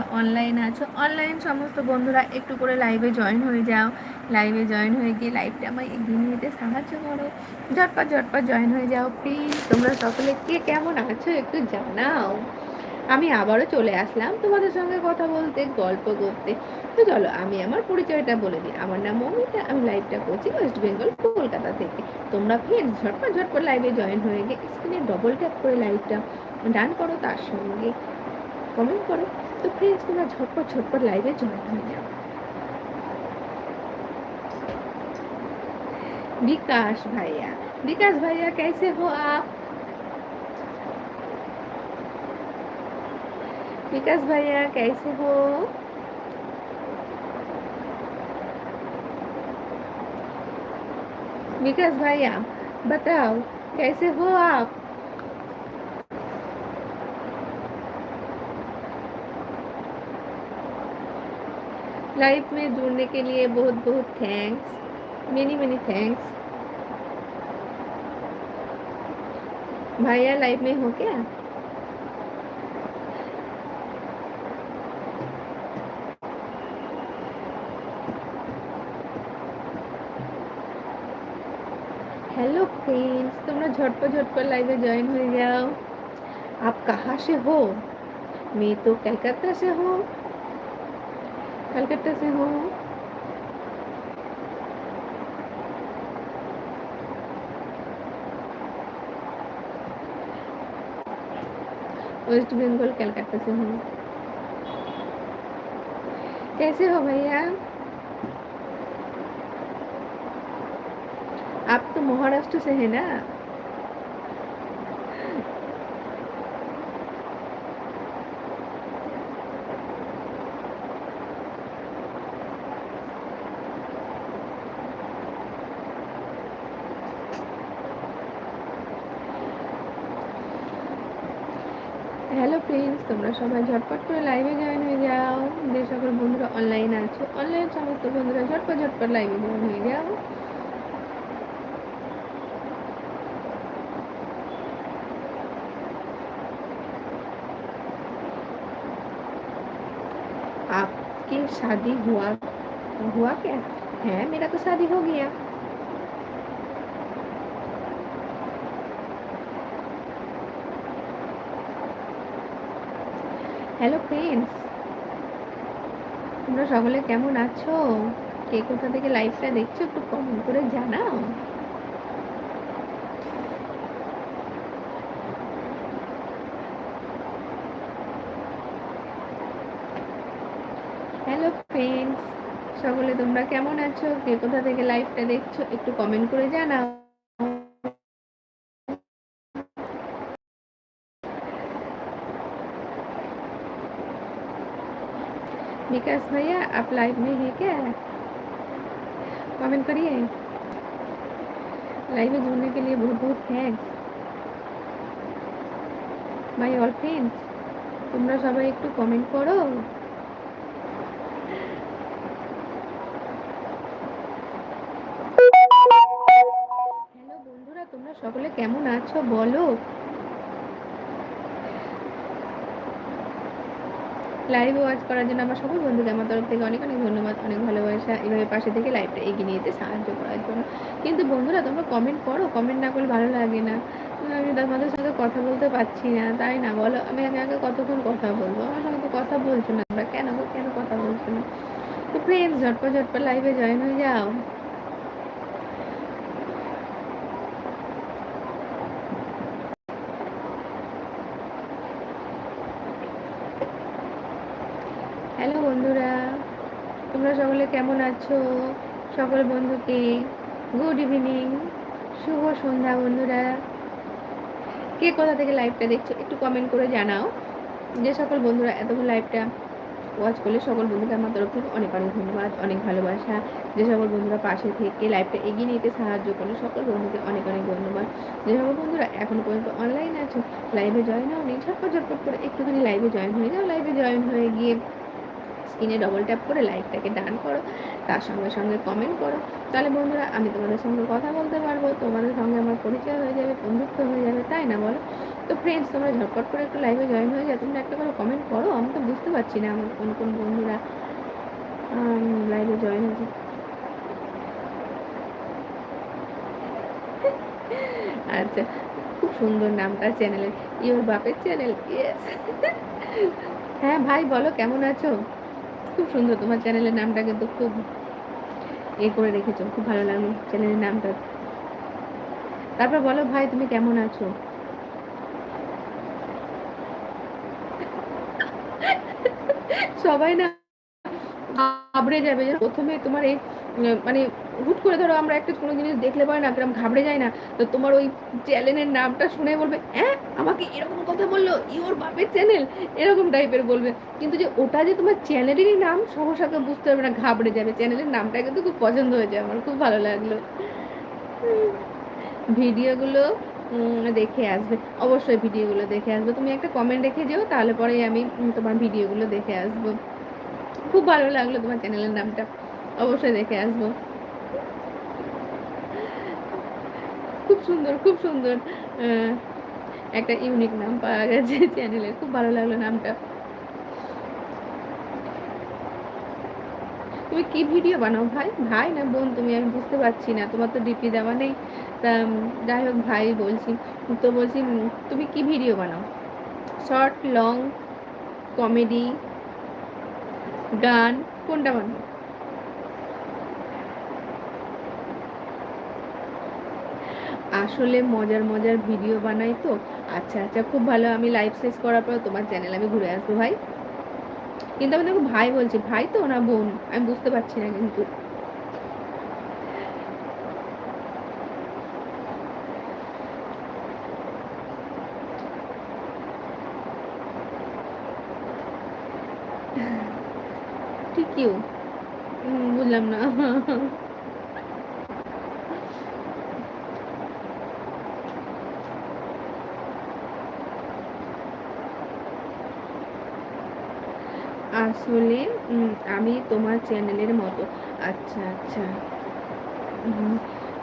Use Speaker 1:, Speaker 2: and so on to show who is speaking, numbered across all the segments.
Speaker 1: Online আছো online সমস্ত বন্ধুরা একটু করে লাইভে জয়েন হয়ে যাও। লাইভে জয়েন হয়ে গিয়ে লাইভটা আমায় এগিয়ে নিয়ে যেতে সাহায্য করো। ঝটপট ঝটপট জয়েন হয়ে যাও প্লিজ তোমরা সকলে কে কেমন আছো একটু জানাও। আমি আবারও চলে আসলাম তোমাদের সঙ্গে কথা বলতে, গল্প করতে। তো চলো, আমি আমার পরিচয়টা বলে দিই। আমার নাম মমিতা, আমি লাইভটা করছি ওয়েস্ট বেঙ্গল কলকাতা থেকে। তোমরা ফ্রেন্ড ঝটপট ঝটপট লাইভে জয়েন হয়ে গিয়ে স্ক্রিনে ডবল ট্যাপ করে লাইভটা ডান করো তার সঙ্গে। কমেন্ট করো। তো ফ্রেন্ডস তোমরা ঝটপট ঝটপট লাইভে জয়েন হয়ে যাও विकास भैया विकास भैया कैसे हो आप विकास भैया कैसे हो विकास भैया बताओ कैसे हो आप लाइफ में जुड़ने के लिए बहुत बहुत थैंक्स मेनी मेनी थैंक्स भैया लाइफ में हो क्या? हेलो फ्रेंड्स तुम लोग झटपट झटपट लाइव में ज्वाइन हो जाओ आप कहाँ से हो? मैं तो कलकत्ता से हूँ। कलकत्ता से हूँ वेस्ट बंगाल कलकत्ता से हूँ कैसे हो भैया आप तो महाराष्ट्र से है ना ফ্রেন্ডস তোমরা সবাই ঝটপট করে লাইভে জয়েন হয়ে যাও যে সকল বন্ধুরা অনলাইন আছো অনলাইন সমস্ত বন্ধুরা ঝটপট ঝটপট লাইভে জয়েন হয়ে যাও आपकी शादी हुआ हुआ क्या है मेरा तो शादी हो गया হ্যালো ফ্রেন্ডস তোমরা সকলে কেমন আছো? কে কোথা থেকে লাইভটা দেখছ একটু কমেন্ট করে জানাও। হ্যালো ফ্রেন্ডস সকলে তোমরা কেমন আছো? কে কোথা থেকে লাইভটা দেখছ একটু কমেন্ট করে জানাও। विकास भैया आप लाइव में हैं क्या कमेंट करिए लाइव में जुड़ने के लिए बहुत बहुत थैंक्स माय ऑल फ्रेंड्स তোমরা সবাই একটু কমেন্ট করো হ্যালো বন্ধুরা তোমরা সকলে কেমন আছো বলো লাইভ ওয়াচ করার জন্য আমার সকল বন্ধুকে আমার তরফ থেকে অনেক অনেক ধন্যবাদ, অনেক ভালোবাসা। এভাবে পাশে থেকে লাইভটা এগিয়ে নিয়ে যেতে সাহায্য করার জন্য। কিন্তু বন্ধুরা, তোমরা কমেন্ট করো। কমেন্ট না করলে ভালো লাগে না। আমি তোমাদের সঙ্গে কথা বলতে পারছি না, তাই না? বলো, আমি আগে আগে কতক্ষণ কথা বলব? আমার সঙ্গে তো কথা বলছো না আমরা কেন কেন কথা বলছো না? তো ফ্রেন্ডস ঝটপট ঝটপট লাইভে জয়েন হয়ে যাও। হ্যালো বন্ধুরা, তোমরা সকলে কেমন আছো? সকল বন্ধুকে গুড ইভিনিং শুভ সন্ধ্যা বন্ধুরা। কে কোথা থেকে লাইভটা দেখছ একটু কমেন্ট করে জানাও। যে সকল বন্ধুরা এতক্ষণ লাইভটা ওয়াচ করলে সকল বন্ধুকে আমার তরফ থেকে অনেক অনেক ধন্যবাদ, অনেক ভালোবাসা। যে সকল বন্ধুরা পাশে থেকে লাইভটা এগিয়ে নিতে সাহায্য করলে, সকল বন্ধুকে অনেক অনেক ধন্যবাদ। যে সকল বন্ধুরা এখন পর্যন্ত অনলাইন আছে লাইভে জয়েন হও নি ঝটপট ঝটপট করে একটুখানি লাইভে জয়েন হয়ে যাও লাইভে জয়েন হয়ে গিয়ে স্ক্রিনে ডবল ট্যাপ করে লাইকটাকে ডান করো, তার সঙ্গে সঙ্গে কমেন্ট করো। তাহলে বন্ধুরা, আমি তোমাদের সঙ্গে কথা বলতে পারব, তোমাদের সঙ্গে আমার পরিচয় হয়ে যাবে, বন্ধুত্ব হয়ে যাবে, তাই না বলো? তো ফ্রেন্ডস তোমরা ঝটপট করে একটু লাইভে জয়েন হয়ে যাও, তোমরা একটা করে কমেন্ট করো, আমি তো বুঝতে পারছি না আমার কোন কোন বন্ধুরা লাইভে জয়েন হয়েছে। আচ্ছা খুব সুন্দর নামটা চ্যানেলের ইওর বাপের চ্যানেল হ্যাঁ ভাই বলো, কেমন আছো? খুব সুন্দর। তোমার চ্যানেলের নামটা কিন্তু খুব এ করে রেখেছো। খুব ভালো লাগল চ্যানেলের নামটা। তারপর বলো ভাই, তুমি কেমন আছো? সবাই না আবড়ে যাবে। প্রথমে তোমার এই মানে হুট করে ধরো আমরা একটা কোনো জিনিস দেখলে পরে না কিরম ঘাবড়ে যায় না, তো তোমার ওই চ্যানেলের নামটা শুনে বলবে হ্যাঁ আমাকে এরকম কথা বলল, ইওর বাপের চ্যানেল, এরকম টাইপের বলবে। কিন্তু যে ওটা যে তোমার চ্যানেলেরই নাম সহসাকে বুঝতে পারবে না, ঘাবড়ে যাবে। চ্যানেলের নামটা কিন্তু খুব পছন্দ হয়েছে আমার, খুব ভালো লাগল। ভিডিওগুলো দেখে আসবে, অবশ্যই ভিডিওগুলো দেখে আসবে। তুমি একটা কমেন্ট রেখে যেও, তাহলে পরেই আমি তোমার ভিডিওগুলো দেখে আসব। খুব ভালো লাগল তোমার চ্যানেলের নামটা। অবশ্যই দেখে আসব। খুব সুন্দর খুব সুন্দর একটা ইউনিক নাম পাওয়া গেছে চ্যানেলে খুব ভালো লাগল নামটা। তুমি কি ভিডিও বানাও ভাই? ভাই না বোন? তুমি আমি বুঝতে পারছি না। তোমার তো ডিপি দেওয়া নেই। তা যাই হোক ভাই বলছি। তো বলছি তুমি কি ভিডিও বানাও? শর্ট লং কমেডি গান, কোনটা বানাও? আসলে মজার মজার ভিডিও বানাই তো। আচ্ছা আচ্ছা খুব ভালো। আমি লাইভ শেষ করার পর তোমার চ্যানেল আমি ঘুরে আসব, ভাই। কিন্তু আমি দেখো ভাই বলছি, ভাই তো না বোন? আমি বুঝতে পারছি না কিন্তু। ঠিক ইউ বুঝলাম না। আসলে আমি তোমার চ্যানেলের মতো। আচ্ছা আচ্ছা।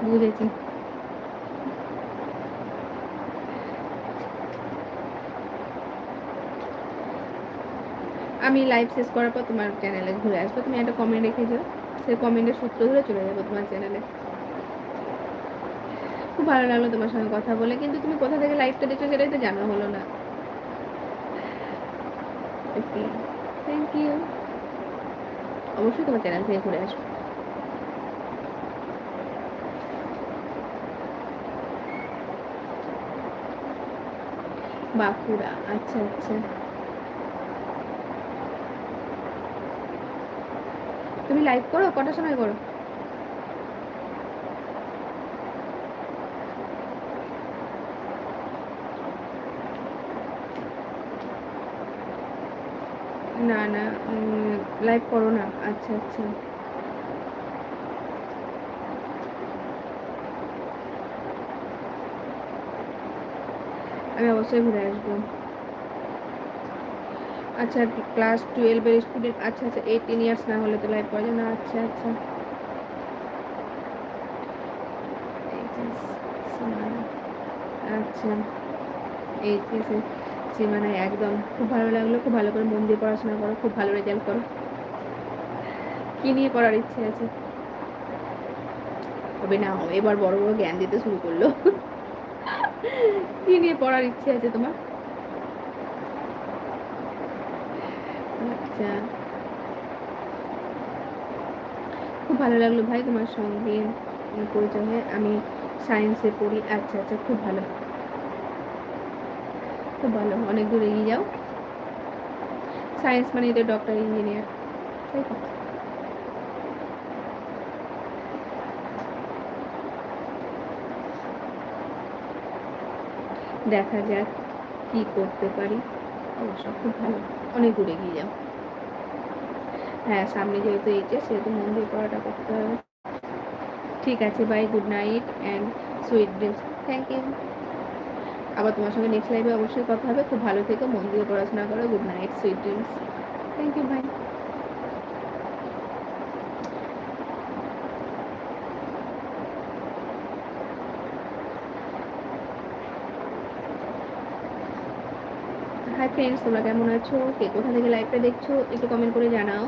Speaker 1: বুঝেছি। আমি লাইভ শেষ করার পর তোমার চ্যানেলে ঘুরে আসব। তুমি একটা কমেন্ট রেখে যাও সেই কমেন্টের সূত্র ধরে চলে যাব তোমার চ্যানেলে খুব ভালো লাগল তোমার সঙ্গে কথা বলে। কিন্তু তুমি কোথা থেকে লাইভটা দেখছ সেটাই তো জানা হলো না। থ্যাংক ইউ অবশ্যই তোমার চ্যানেল থেকে ঘুরে আসব। বাঁকুড়া আচ্ছা আচ্ছা। তুমি লাইভ করো? কটার সময় করো? না না লাইভ করো না। আচ্ছা আচ্ছা। আমি অবশ্যই ঘুরে আসব। আচ্ছা ক্লাস টুয়েলভের স্টুডেন্ট আচ্ছা আচ্ছা এইটিন ইয়ার্স না হলে তো লাইভ করা যায় না। আচ্ছা আচ্ছা। আচ্ছা এইচএস সীমানা একদম খুব ভালো লাগল, খুব ভালো করে মন দিয়ে পড়াশোনা করো, খুব ভালো রেজাল্ট করো। কি নিয়ে পড়ার ইচ্ছে আছে? হবে না এবার বড় বড় জ্ঞান দিতে শুরু করল। কি নিয়ে পড়ার ইচ্ছে আছে তোমার? আচ্ছা। খুব ভালো লাগল ভাই তোমার সঙ্গে পরিচয় আমি সায়েন্সে পড়ি। আচ্ছা আচ্ছা খুব ভালো। খুব ভালো, অনেক দূর এগিয়ে যাও। সায়েন্স মানে তো ডক্টর ইঞ্জিনিয়ার তাই তো? দেখা যাক কি করতে পারি। অবশ্য খুব ভালো, অনেক দূরে এগিয়ে যাও। হ্যাঁ সামনে যেহেতু এইচএস সেহেতু মন দিয়ে পড়াটা করতে হবে। ঠিক আছে bye good night and sweet dreams thank you আবার তোমার সঙ্গে নেক্সট লাইভে অবশ্যই কথা হবে। খুব ভালো থেকো, মন দিয়ে পড়াশোনা করো। Good night sweet dreams thank you bye হ্যাঁ ফ্রেন্ডস তোমরা কেমন আছো? কে কোথা থেকে লাইভটা দেখছ? একটু কমেন্ট করে জানাও।